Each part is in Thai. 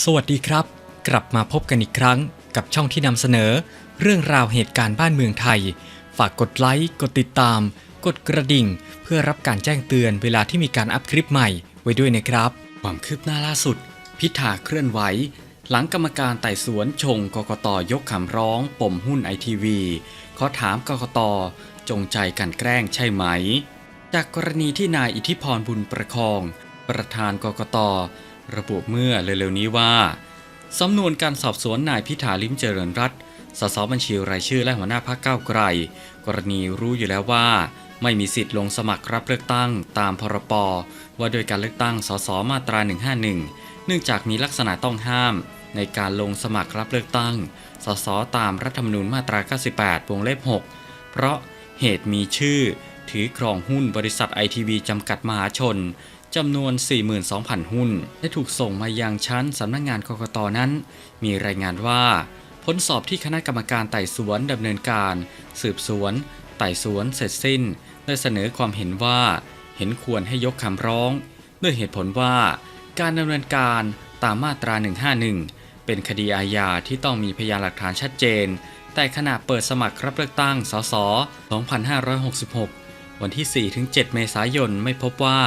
สวัสดีครับ กลับมาพบกันอีกครั้งกับช่องที่นำเสนอ เรื่องราวเหตุการณ์บ้านเมืองไทย ฝากกดไลค์ กดติดตาม กดกระดิ่ง เพื่อรับการแจ้งเตือนเวลาที่มีการอัพคลิปใหม่ไว้ด้วยนะครับ ความคืบหน้าล่าสุด พิธาเคลื่อนไหว หลังกรรมการไต่สวนชงกกตยกคำร้อง ปมหุ้นไอทีวีขอถามกกตจงใจกันแกล้งใช่ไหม จากกรณีที่นายอิทธิพรบุญประคอง ประธานกกต ระบุเมื่อเร็วๆนี้ว่าสำนวนการสอบสวนนายพิธาลิมเจริญรัตสสบัญชีรายชื่อและหัวหน้าพรรคก้าวไกล กรณีรู้อยู่แล้วว่า ไม่มีสิทธิ์ลงสมัครรับเลือกตั้งตามพรปว่าโดยการเลือกตั้งสสมาตรา 151 เนื่องจากมีลักษณะต้องห้าม ในการลงสมัครรับเลือกตั้งสสตามรัฐธรรมนูญมาตรา 98 วงเล็บ 6 เพราะเหตุมีชื่อ ถือครองหุ้นบริษัทไอทีวีจำกัดมหาชน จำนวน 42,000 หุ้น ได้ถูกส่งมายังชั้นสำนักงงานกกตนั้น มีรายงานว่า ผลสอบที่คณะกรรมการไต่สวนดำเนินการ สืบสวน ไต่สวนเสร็จสิ้น ได้เสนอความเห็นว่า เห็นควรให้ยกคำร้อง ด้วยเหตุผลว่า การดำเนินการตามมาตรา 151 เป็นคดีอาญาที่ต้องมีพยานหลักฐานชัดเจน แต่ขณะเปิดสมัครรับเลือกตั้ง สส 2566 วันที่ 4-7 เมษายนไม่พบว่า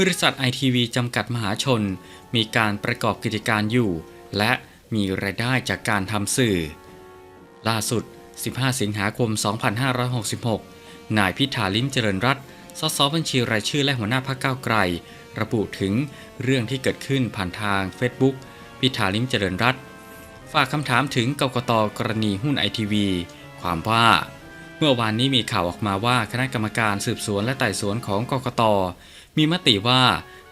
บริษัทไอทีวีจำกัดมหาชน มีการประกอบกิจการอยู่ และมีรายได้จากการทำสื่อ ล่าสุด 15 สิงหาคม 2566 นายพิธาลิ้มเจริญรัตน์สสบัญชีรายชื่อและหัวหน้าพรรคก้าวไกล ระบุถึงเรื่องที่เกิดขึ้นผ่านทาง Facebook พิธาลิ้มเจริญรัตน์ฝากคำถามถึงกกตกรณีหุ้นไอทีวีความว่า เมื่อวานนี้มีข่าวออกมาว่าคณะกรรมการสืบสวนและไต่สวนของกกต มีมติว่า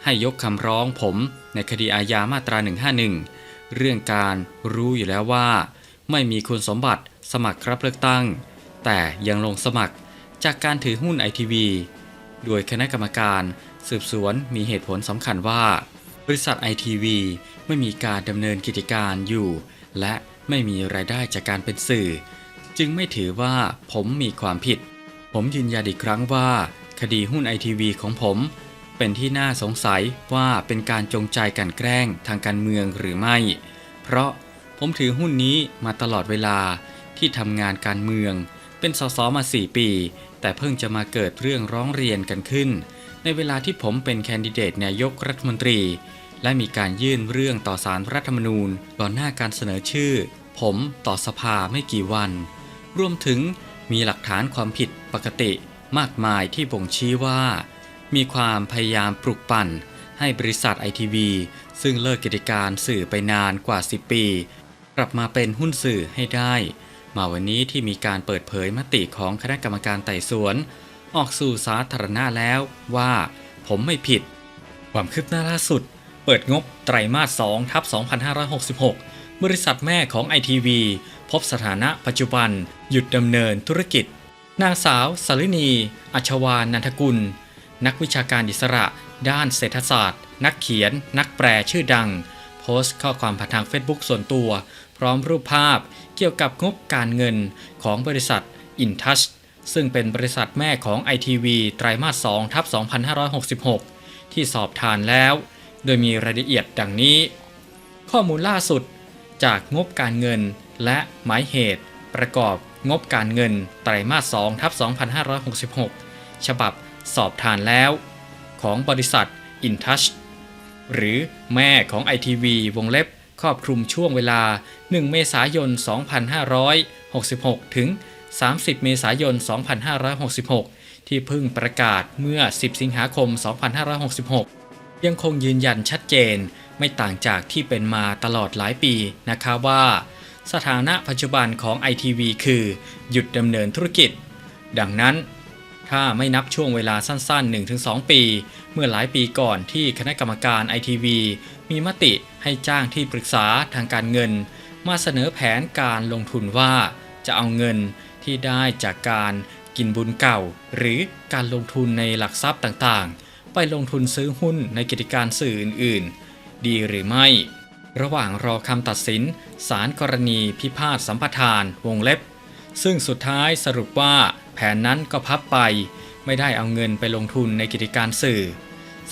ให้ยกคำร้องผมในคดีอาญามาตรา 151 เรื่องการรู้อยู่แล้วว่า ไม่มีคุณสมบัติสมัครรับเลือกตั้ง แต่ยังลงสมัครจากการถือหุ้นไอทีวีโดยคณะกรรมการสืบสวนมีเหตุผลสำคัญว่า บริษัทไอทีวีไม่มีการดำเนินกิจการอยู่ และไม่มีรายได้จากการเป็นสื่อ จึงไม่ถือว่าผมมีความผิด ผมยืนยันอีกครั้งว่า คดีหุ้นไอทีวีของผม เป็นที่น่าสงสัยว่าเป็นการจงใจกันแกล้งทางการเมืองหรือไม่ เพราะผมถือหุ้นนี้มาตลอดเวลาที่ทำงานการเมือง เป็นสสมา 4 ปี แต่เพิ่งจะมาเกิดเรื่องร้องเรียนกันขึ้น ในเวลาที่ผมเป็นแคนดิเดตนายกรัฐมนตรี และมีการยื่นเรื่องต่อสารรัฐธรรมนูญก่อนหน้าการเสนอชื่อ ผมต่อสภาไม่กี่วัน รวมถึงมีหลักฐานความผิดปกติมากมายที่บ่งชี้ว่า มีความพยายามปลุกปั่น ให้บริษัทไอทีวีซึ่งเลิกกิจการสื่อไปนานกว่า 10 ปี กลับมาเป็นหุ้นสื่อให้ได้ มาวันนี้ที่มีการเปิดเผยมติของคณะกรรมการไต่สวน ออกสู่สาธารณะแล้วว่าผมไม่ผิด ความคืบหน้าล่าสุด เปิดงบไตรมาส2ทับ2566 บริษัทแม่ของ ITV พบสถานะปัจจุบันหยุดดำเนินธุรกิจ นางสาวสลินี อัชวานนันทกุล นักวิชาการอิสระ ด้านเศรษฐศาสตร์ นักเขียน นักแปลชื่อดัง โพสต์ข้อความผ่านทาง Facebook ส่วนตัว พร้อมรูปภาพเกี่ยวกับงบการเงินของบริษัท InTouch ซึ่งเป็นบริษัทแม่ของ ITV ไตรมาส2ทับ2566 ที่สอบทานแล้ว โดยมีรายละเอียดดังนี้ ข้อมูลล่าสุดจากงบการเงินและหมายเหตุประกอบงบการเงินไตรมาส2ทับ2566 ฉบับ สอบทานแล้ว ของบริษัท InTouch หรือแม่ของ ITV วงเล็บครอบคลุมช่วงเวลา 1 เมษายน 2566 ถึง 30 เมษายน 2566 ที่เพิ่งประกาศเมื่อ 10 สิงหาคม 2566 ยังคงยืนยันชัดเจนไม่ต่างจากที่เป็นมาตลอดหลายปีนะคะว่า สถานะปัจจุบันของ ITV คือ หยุดดำเนินธุรกิจ ดังนั้น ถ้าไม่นับช่วงเวลาสั้นๆ 1-2 ปี เมื่อหลายปีก่อนที่คณะกรรมการ ITV มีมติให้จ้างที่ปรึกษาทางการเงิน มาเสนอแผนการลงทุนว่าจะเอาเงินที่ได้จากการกินบุญเก่า หรือการลงทุนในหลักทรัพย์ต่างๆ ไปลงทุนซื้อหุ้นในกิจการสื่ออื่นๆ ดีหรือไม่ ระหว่างรอคำตัดสินศาลกรณีพิพาทสัมปทานวงเล็บ ซึ่งสุดท้ายสรุปว่า แผนนั้นก็พับไป ไม่ได้เอาเงินไปลงทุนในกิจการสื่อ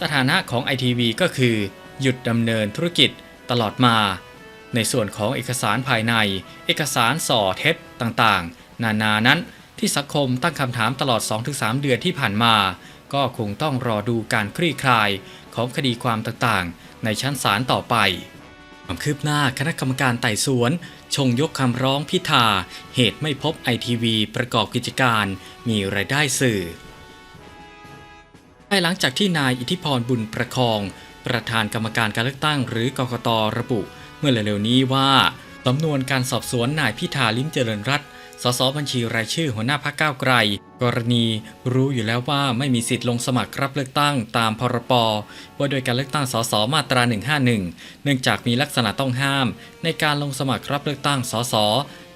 สถานะของ ITV ก็คือ หยุดดำเนินธุรกิจตลอดมา ในส่วนของเอกสารภายใน เอกสารส่อเท็จต่างๆ นานานั้นที่สังคมตั้งคำถามตลอด 2-3 เดือนที่ผ่านมา ก็คงต้องรอดูการคลี่คลายของคดีความต่างๆ ในชั้นศาลต่อไป ความคืบหน้าคณะกรรมการไต่สวน ชงยกคำร้องพิธา เหตุไม่พบไอทีวีประกอบกิจการ มีรายได้สื่อภายหลังจากที่นายอิทธิพรบุญประคอง ประธานกรรมการการเลือกตั้งหรือกกตระบุ เมื่อเร็วๆนี้ว่าสำนวนการสอบสวนนายพิธาลิ้มเจริญรัตน์ สสบัญชีรายชื่อหัวหน้าพรรคก้าวไกล กรณีรู้อยู่แล้วว่าไม่มีสิทธิ์ลงสมัครรับเลือกตั้งตามพรปว่าโดยการเลือกตั้งสสมาตรา 151 เนื่องจากมีลักษณะต้องห้าม ในการลงสมัครรับเลือกตั้งสส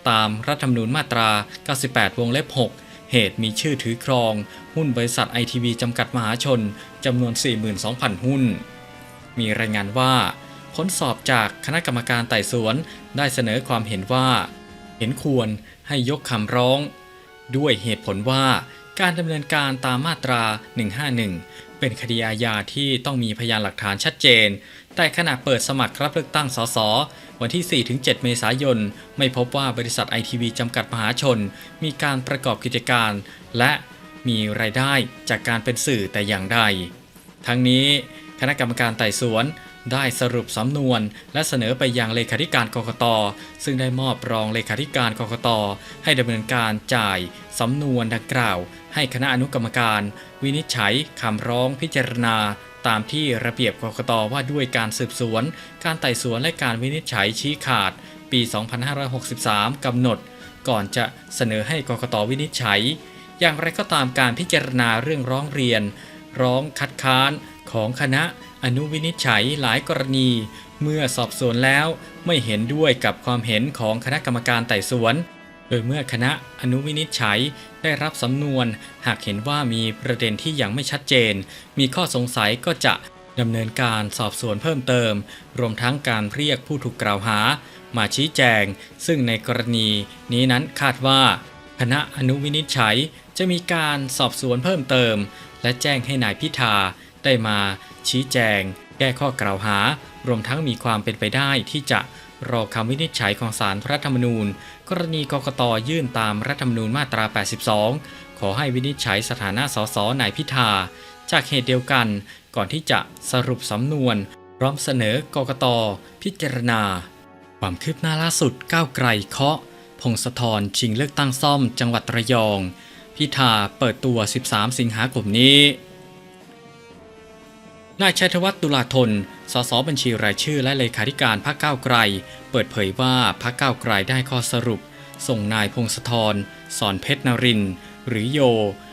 ตามรัฐธรรมนูญมาตรา 98 วงเล็บ 6เหตุมีชื่อถือครอง หุ้นบริษัทไอทีวีจำกัดมหาชน จำนวน 42,000 หุ้น มีรายงานว่า ผลสอบจากคณะกรรมการไต่สวนได้เสนอความเห็นว่า เห็นควรให้ยกคำร้อง ด้วยเหตุผลว่าการดำเนินการตามมาตรา 151 เป็นคดีอาญาที่ต้องมีพยานหลักฐานชัดเจน แต่ขณะเปิดสมัครรับเลือกตั้งสส วันที่ 4-7 เมษายน ไม่พบว่าบริษัทไอทีวีจำกัดมหาชน มีการประกอบกิจการ และมีรายได้จากการเป็นสื่อแต่อย่างใด ทั้งนี้คณะกรรมการไต่สวน ได้สรุปสำนวน และเสนอไปยังเลขาธิการกกต ซึ่งได้มอบรองเลขาธิการกกต ให้ดำเนินการจ่ายสำนวนดังกล่าว ให้คณะอนุกรรมการ วินิจฉัยคำร้องพิจารณา ตามที่ระเบียบกกตว่าด้วยการสืบสวน การไต่สวนและการวินิจฉัยชี้ขาด ปี 2563กำหนด ก่อนจะเสนอให้กกตวินิจฉัย อย่างไรก็ตามการพิจารณาเรื่องร้องเรียน ร้องคัดค้าน ของคณะอนุวินิจฉัยหลายกรณี เมื่อสอบสวนแล้วไม่เห็นด้วยกับความเห็นของคณะกรรมการไต่สวน โดยเมื่อคณะอนุวินิจฉัยได้รับสำนวนหากเห็นว่ามีประเด็นที่ยังไม่ชัดเจน มีข้อสงสัยก็จะดำเนินการสอบสวนเพิ่มเติม รวมทั้งการเรียกผู้ถูกกล่าวหา มาชี้แจง ซึ่งในกรณีนี้นั้นคาดว่า คณะอนุวินิจฉัยจะมีการสอบสวนเพิ่มเติม และแจ้งให้นายพิธา ได้มาชี้แจง แก้ข้อกล่าวหา รวมทั้งมีความเป็นไปได้ที่จะรอคำวินิจฉัยของศาลรัฐธรรมนูญ กรณีกกตยื่นตามรัฐธรรมนูญมาตรา 82 ขอให้วินิจฉัยสถานะสสนายพิธา จากเหตุเดียวกันก่อนที่จะสรุปสำนวน พร้อมเสนอกกตพิจารณา ความคืบหน้าล่าสุดก้าวไกลเคาะ พงศธรชิงเลือกตั้งซ่อมจังหวัดระยอง พิธาเปิดตัว 13 สิงหาคมนี้ นายชัยธวัฒน์ตุลาธน สสบัญชีรายชื่อและเลขาธิการพรรคก้าวไกล เปิดเผยว่าพรรคก้าวไกลได้ข้อสรุป ส่งนายพงศธรสอนเพชรนริน หรือโย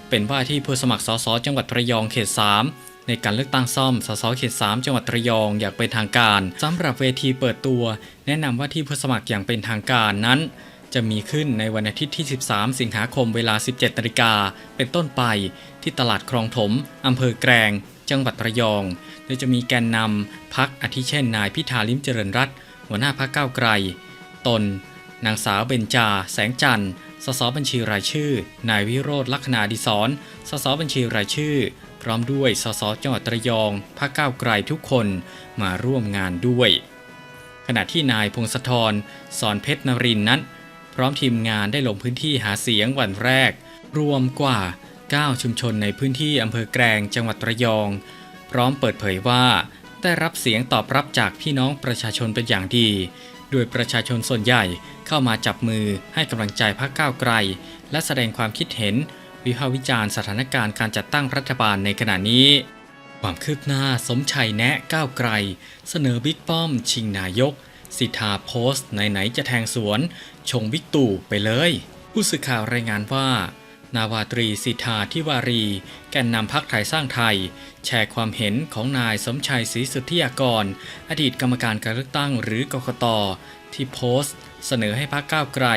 เป็นว่าที่ผู้สมัครสสจังหวัดระยองเขต 3 ในการเลือกตั้งซ่อมสสเขต 3 จังหวัดระยองอย่างเป็นทางการสำหรับเวทีเปิดตัว แนะนำว่าที่ผู้สมัครอย่างเป็นทางการนั้นจะมีขึ้นในวันอาทิตย์ที่ 13 สิงหาคมเวลา 17นาฬิกาเป็นต้นไป ที่ตลาดคลองถม อำเภอแกลง จังหวัดระยอง โดยจะมีแกนนำพักอาทิเช่น นายพิธาลิมเจริญรัตหัวหน้าพักเก้าไกล ตน นางสาวเบญจา แสงจันทร์ สสบัญชีรายชื่อ นายวิโรธลักษณาดิศรสสบัญชีรายชื่อ พร้อมด้วยสสจังหวัดระยองพักเก้าไกลทุกคนมาร่วมงานด้วย ขณะที่นายพงศธรสอนเพชรนรินนั้น พร้อมทีมงานได้ลงพื้นที่หาเสียงวันแรก รวมกว่า 9 ชุมชนในพื้นที่อำเภอแกลงจังหวัดระยอง พร้อมเปิดเผยว่า ได้รับเสียงตอบรับจากพี่น้องประชาชนเป็นอย่างดี โดยประชาชนส่วนใหญ่เข้ามาจับมือให้กำลังใจพรรคก้าวไกล และแสดงความคิดเห็น วิพากษ์วิจารณ์สถานการณ์การจัดตั้งรัฐบาลในขณะนี้ ความคืบหน้าสมชัยแนะก้าวไกล เสนอบิ๊กป้อม ชิงนายก สิทธาโพสต์ไหนๆจะแทงสวน ชงบิ๊กตู่ไปเลย ผู้สื่อข่าวรายงานว่า นาวาตรีสิทธาทิวารี แกนนำพักไทยสร้างไทย แชร์ความเห็นของนายสมชัยศรีสุทธิยากร อดีตกรรมการการเลือกตั้งหรือกกตที่โพสต์ เสนอให้พักก้าวไกล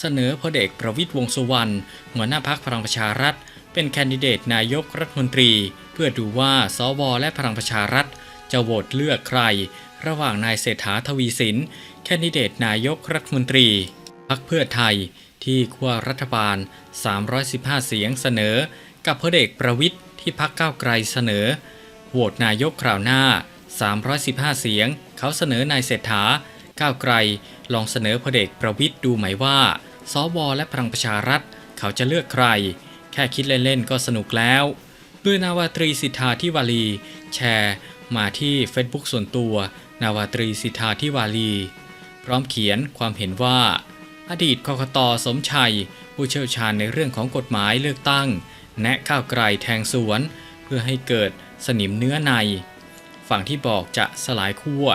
เสนอพลเอกประวิตยวงสุวรรณหัวหน้าพักพลังประชารัฐ เป็นแคนดิเดตนายกรัฐมนตรี เพื่อดูว่าสวและพลังประชารัฐ จะโหวตเลือกใคร ระหว่างนายเศรษฐาทวีสิน แคนดิเดตนายกรัฐมนตรีพักเพื่อไทย ที่ขั้วรัฐบาล 315 เสียงเสนอ กับพลเอกประวิทย์ที่พักก้าวไกลเสนอ โหวตนายกคราวหน้า 315 เสียง เขาเสนอนายเศรษฐา ก้าวไกล ลองเสนอพลเอกประวิทย์ดูไหมว่า สวและพลังประชารัฐ เขาจะเลือกใคร แค่คิดเล่นๆก็สนุกแล้วโดยนาวาตรีสิทธาทิวารีแชร์มาที่ Facebook ส่วนตัว นาวาตรีสิทธาทิวารีพร้อมเขียนความเห็นว่า อดีตกกตสมชัย ผู้เชี่ยวชาญในเรื่องของกฎหมายเลือกตั้ง แนะก้าวไกลแทงสวน เพื่อให้เกิดสนิมเนื้อใน ฝั่งที่บอกจะสลายขั้ว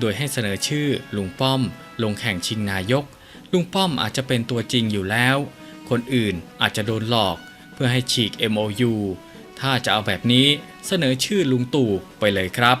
โดยให้เสนอชื่อลุงป้อม ลงแข่งชิงนายก ลุงป้อมอาจจะเป็นตัวจริงอยู่แล้ว คนอื่นอาจจะโดนหลอก เพื่อให้ฉีก MOU ถ้าจะเอาแบบนี้เสนอชื่อลุงตู่ไปเลยครับ